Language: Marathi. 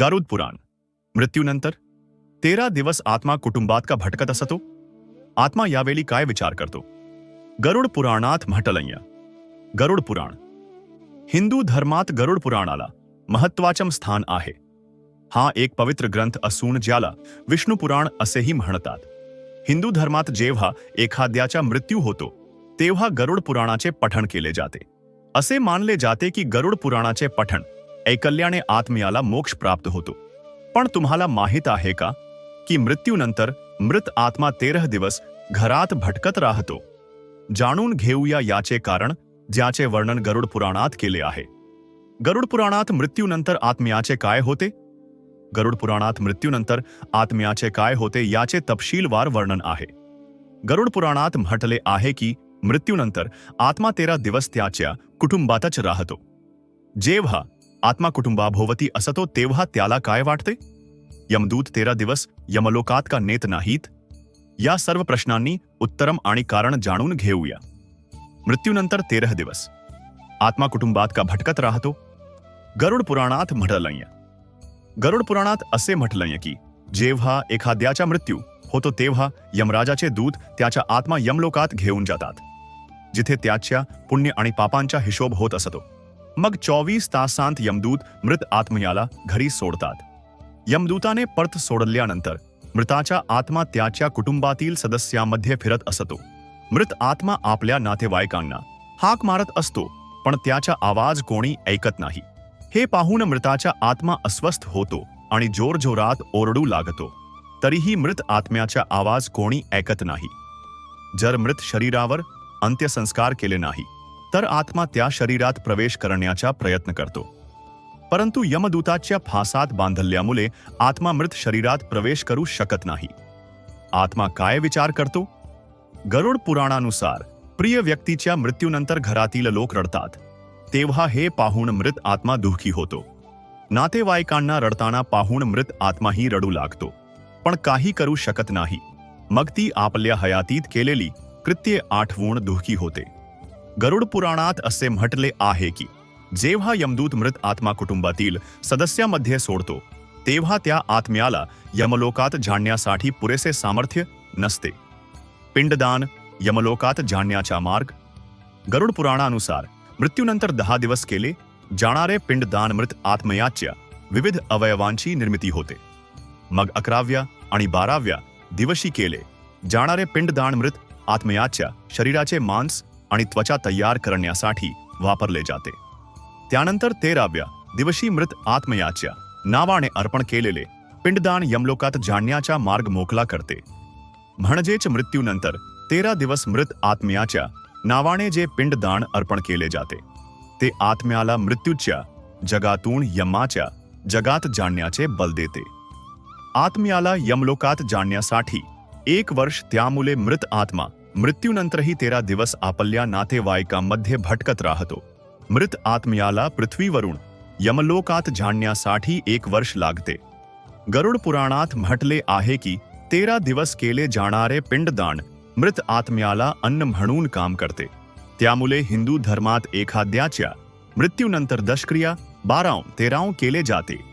गरुड पुराण। मृत्यूनंतर तेरा दिवस आत्मा कुटुंबात का भटकत असतो? आत्मा यावेळी काय विचार करतो? गरुड पुराणात म्हटलंय। गरुड पुराण। हिंदू धर्मात गरुड पुराणाला महत्वाचं स्थान आहे। हा एक पवित्र ग्रंथ असून ज्याला विष्णू पुराण असेही म्हणतात। हिंदू धर्मात जेव्हा एखाद्याचा मृत्यू होतो तेव्हा गरुड पुराणाचे पठण केले जाते। असे मानले जाते की गरुड पुराणाचे पठण ऐकल्याने आत्म्याला मोक्ष प्राप्त होतो. पण तुम्हाला माहीत आहे का की मृत्यूनंतर मृत आत्मा तेरह दिवस घरात भटकत राहतो. जाणून घेऊया याचे कारण ज्याचे वर्णन गरुड पुराणात केले आहे. गरुड पुराणात मृत्यूनंतर आत्म्याचे काय होते? गरुड पुराणात मृत्यूनंतर आत्म्याचे काय होते याचे तपशीलवार वर्णन आहे. गरुड पुराणात म्हटले आहे की मृत्यूनंतर आत्मा तेरा दिवस त्याच्या कुटुंबातच राहतो. जेव्हा आत्मा कुटुंबाभोवती असतो तेव्हा त्याला काय वाटते? यमदूत तेरा दिवस यमलोकात का नेत नाहीत? या सर्व प्रश्नांनी उत्तरम आणि कारण जाणून घेऊया. मृत्यूनंतर तेरह दिवस. आत्मा कुटुंबात का भटकत राहतो? गरुड पुराणात म्हटलंय. गरुड पुराणात असे म्हटलंय की जेव्हा एखाद्याचा मृत्यू होतो तेव्हा यमराजाचे दूत त्याचा आत्मा यमलोकात घेऊन जातात. जिथे त्याच्या पुण्य आणि पापांचा हिशोब होत असतो. मग चोवीस तासांत यमदूत मृत आत्मयाला घरी सोडतात. यमदूताने परत सोडल्यानंतर मृताचा आत्मा त्याच्या कुटुंबातील सदस्यांमध्ये फिरत असतो. मृत आत्मा आपल्या नातेवाईकांना हाक मारत असतो पण त्याचा आवाज कोणी ऐकत नाही. हे पाहून मृताचा आत्मा अस्वस्थ होतो आणि जोरजोरात ओरडू लागतो. तरीही मृत आत्म्याचा आवाज कोणी ऐकत नाही. जर मृत शरीरावर अंत्यसंस्कार केले नाही तर आत्मा त्या शरीरात प्रवेश करण्याचा प्रयत्न करतो. परंतु यमदूताच्या फासात बांधल्यामुळे आत्मा मृत शरीरात प्रवेश करू शकत नाही. आत्मा काय विचार करतो? गरुड पुराणानुसार प्रिय व्यक्तीच्या मृत्यूनंतर घरातील लोक रडतात. तेव्हा हे पाहून मृत आत्मा दुःखी होतो. नातेवाईकांना रडताना पाहून मृत आत्माही रडू लागतो. पण काही करू शकत नाही. मग ती आपल्या हयातीत केलेली कृत्ये आठवून दुःखी होते. गरुड पुराणात असे म्हटले आहे की जेव्हा यमदूत मृत आत्मा कुटुंबातील सदस्यामध्ये सोडतो तेव्हा त्या आत्म्याला यमलोकात जाणण्यासाठी पुरेसे सामर्थ्य नसते. पिंडदान यमलोकात जाणण्याचा मार्ग. गरुड पुराणानुसार मृत्यूनंतर दहा दिवस केले जाणारे पिंडदान मृत आत्मयाच्या विविध अवयवांची निर्मिती होते. मग अकराव्या आणि बाराव्या दिवशी केले जाणारे पिंडदान मृत आत्मयाच्या शरीराचे मांस आणि त्वचा तयार करण्यासाठी वापरले जाते. त्यानंतर तेराव्या दिवशी मृत आत्मयाच्या नावाने अर्पण केलेले पिंडदान यमलोकात जाणण्याचा मार्ग मोकला करते. म्हणजेच मृत्यूनंतर तेरा दिवस मृत आत्म्याच्या नावाने जे पिंडदान अर्पण केले जाते ते आत्म्याला मृत्यूच्या जगातून यमाच्या जगात जाणण्याचे बल देते. आत्म्याला यमलोकात जाणण्यासाठी एक वर्ष त्यामुळे मृत आत्मा मृत्यूनंतरही तेरा दिवस आपल्या नातेवाईकांमध्ये भटकत राहतो. मृत आत्म्याला पृथ्वीवरून यमलोकात जाणण्यासाठी एक वर्ष लागते. गरुड पुराणात म्हटले आहे की, तेरा दिवस केले जाणारे पिंडदान मृत आत्म्याला अन्न म्हणून काम करते. त्यामुळे हिंदू धर्मात एखाद्याच्या मृत्यूनंतर दशक्रिया बाराव तेराव केले जाते.